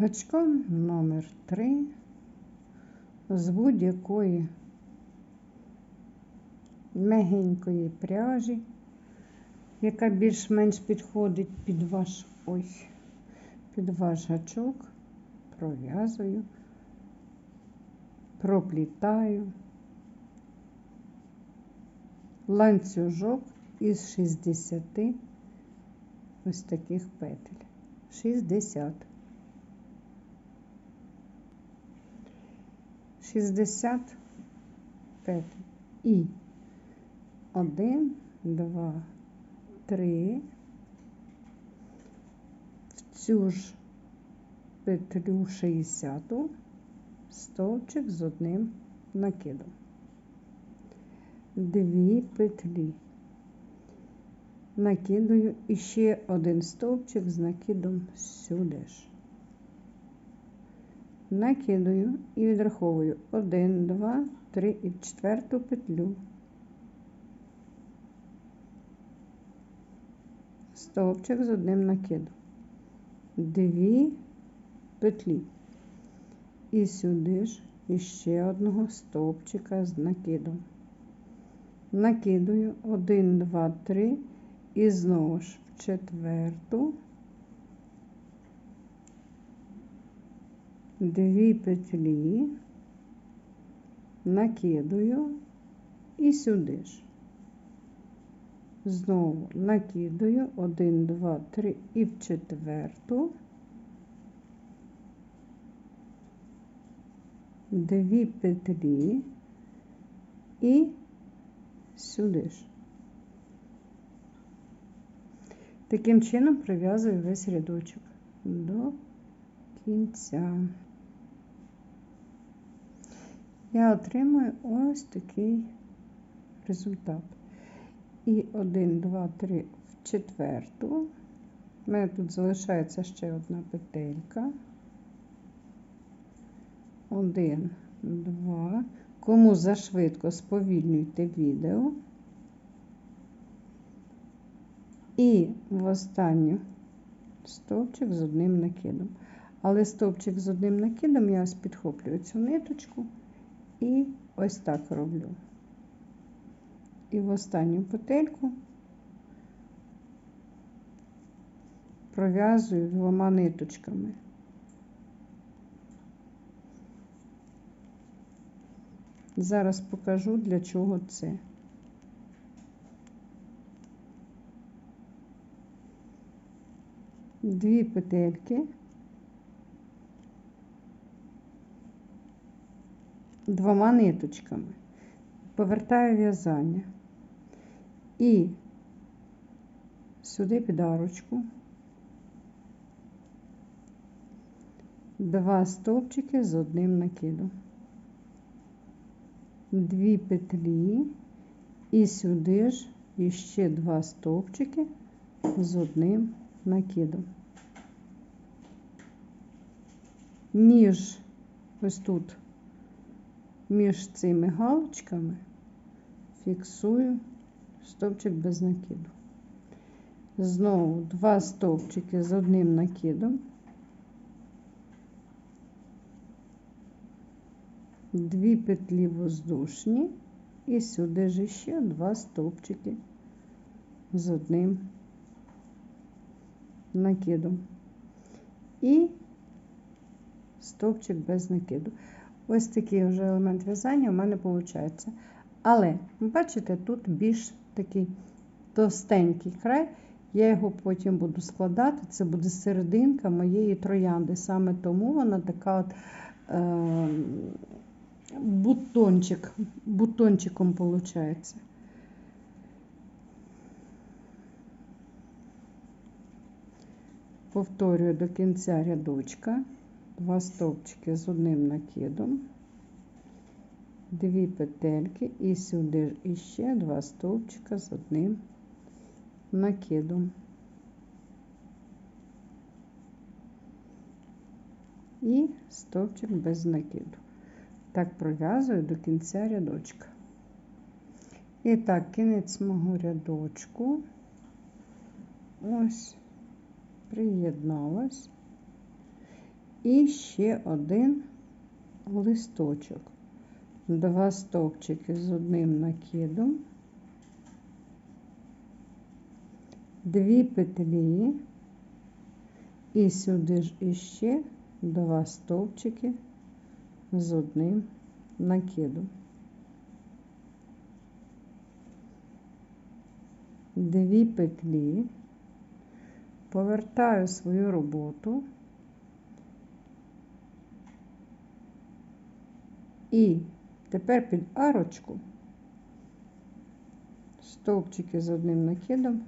Гачком номер 3 з будь-якої мягенької пряжі, яка більш-менш підходить під ваш ось, під ваш гачок, пров'язую, проплітаю ланцюжок із 60 ось таких петель. 60. 60 петель. І 1, 2, 3. В цю ж петлю 60 стовпчик з одним накидом. Дві петлі. Накидаю і ще один стовпчик з накидом сюди ж накидаю і відраховую 1, 2, 3 і в четверту петлю. Стовпчик з одним накидом. Дві петлі. І сюди ж іще одного стовпчика з накидом. Накидую 1, 2, 3 і знову ж в четверту. Дві петлі, накидую і сюди ж. Знову накидаю 1, 2, 3 і в четверту, дві петлі і сюди ж. Таким чином прив'язую весь рядочок до кінця я отримую ось такий результат. І 1, 2, 3 в четверту. У мене тут залишається ще одна петелька. 1, 2. Кому зашвидко сповільнюйте відео. І в останню стовпчик з одним накидом. Але стовпчик з одним накидом я ось підхоплюю цю ниточку. І ось так роблю. І в останню петельку пров'язую двома ниточками. Зараз покажу, для чого це. Дві петельки. Двома ниточками, повертаю в'язання. І сюди під арочку, два стовпчики з одним накидом, дві петлі. І сюди ж іще два стовпчики з одним накидом. Між ось тут між цими галочками фіксую стовпчик без накиду. Знову два стовпчики з одним накидом, дві петлі воздушні і сюди ж ще два стовпчики з одним накидом. І стовпчик без накиду. Ось такий вже елемент в'язання у мене виходить. Але, бачите, тут більш такий товстенький край. Я його потім буду складати. Це буде серединка моєї троянди. Саме тому вона така от е, бутончик, бутончиком виходить. Повторюю до кінця рядочка два стовпчики з одним накидом, дві петельки і сюди ж іще два стовпчика з одним накидом. І стовпчик без накиду. Так пров'язую до кінця рядочка. І так, кінець мого рядочку. Ось, приєдналась. І ще один листочок. Два стовпчики з одним накидом, дві петлі, і сюди ж іще два стовпчики з одним накидом. Дві петлі, повертаю свою роботу і тепер під арочку. Стовпчики з одним накидом,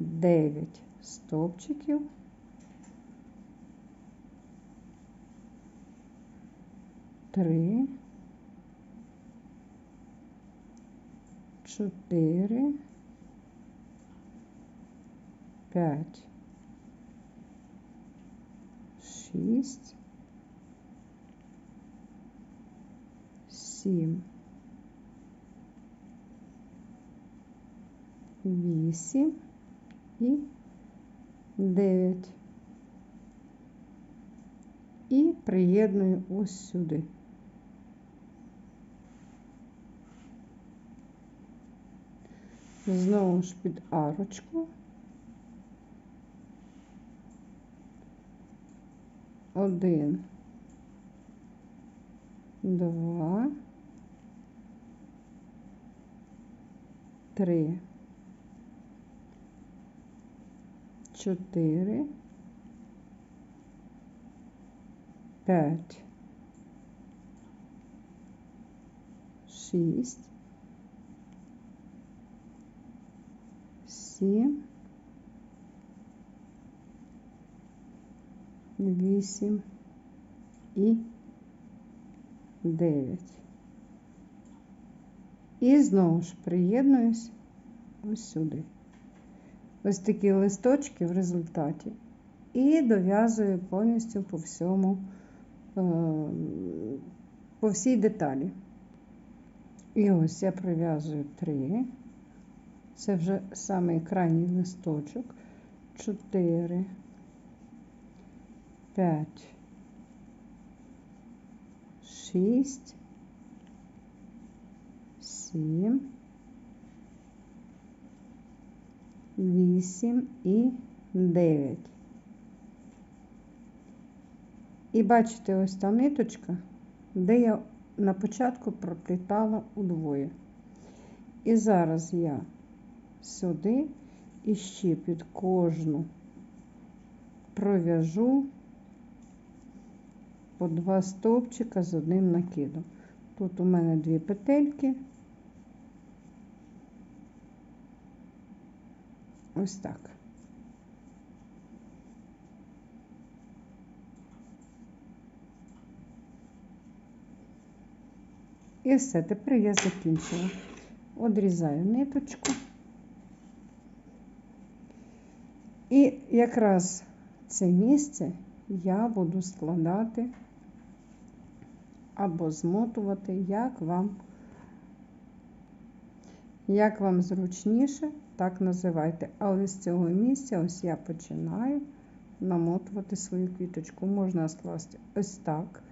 9 стовпчиків. Три, чотири, п'ять, шість, сім, вісім і дев'ять. І приєдную ось сюди. Знову ж під арочку. Один, два, три, чотири, п'ять, шість, сім, вісім і дев'ять. І знову ж приєднуюсь ось сюди. Ось такі листочки в результаті. І дов'язую повністю по всьому, е, по всій деталі. І ось я прив'язую три. Це вже самий крайній листочок. Чотири, п'ять, шість, сім, вісім і дев'ять. І бачите, ось та ниточка, де я на початку проплітала удвоє. І зараз я сюди і ще під кожну пров'яжу по два стовпчика з одним накидом. Тут у мене дві петельки. Ось так. І все, тепер я закінчила. Одрізаю ниточку. І якраз це місце я буду складати або змотувати, як вам, як вам зручніше, так називайте. Але з цього місця ось я починаю намотувати свою квіточку. Можна скласти ось так.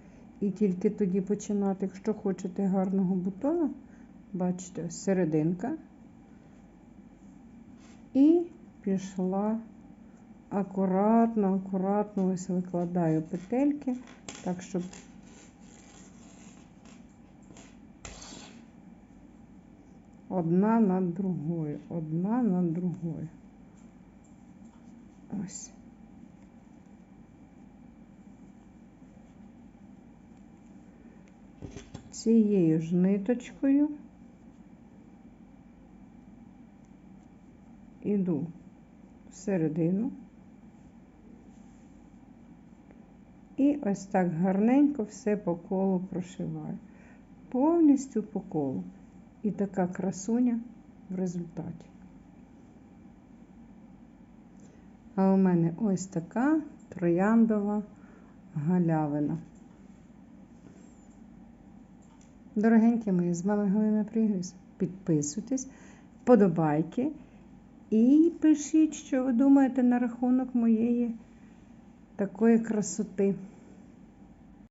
І тільки тоді починати, якщо хочете гарного бутона, бачите, серединка. І пішла акуратно, акуратно ось викладаю петельки, так, щоб одна над другою, одна над другою. Ось. Цією ж ниточкою іду всередину. І ось так гарненько все по колу прошиваю. Повністю по колу. І така красуня в результаті. А у мене ось така трояндова галявина. Дорогенькі мої, з вами Галина Пригріс. Підписуйтесь, подобайки і пишіть, що ви думаєте на рахунок моєї такої красоти.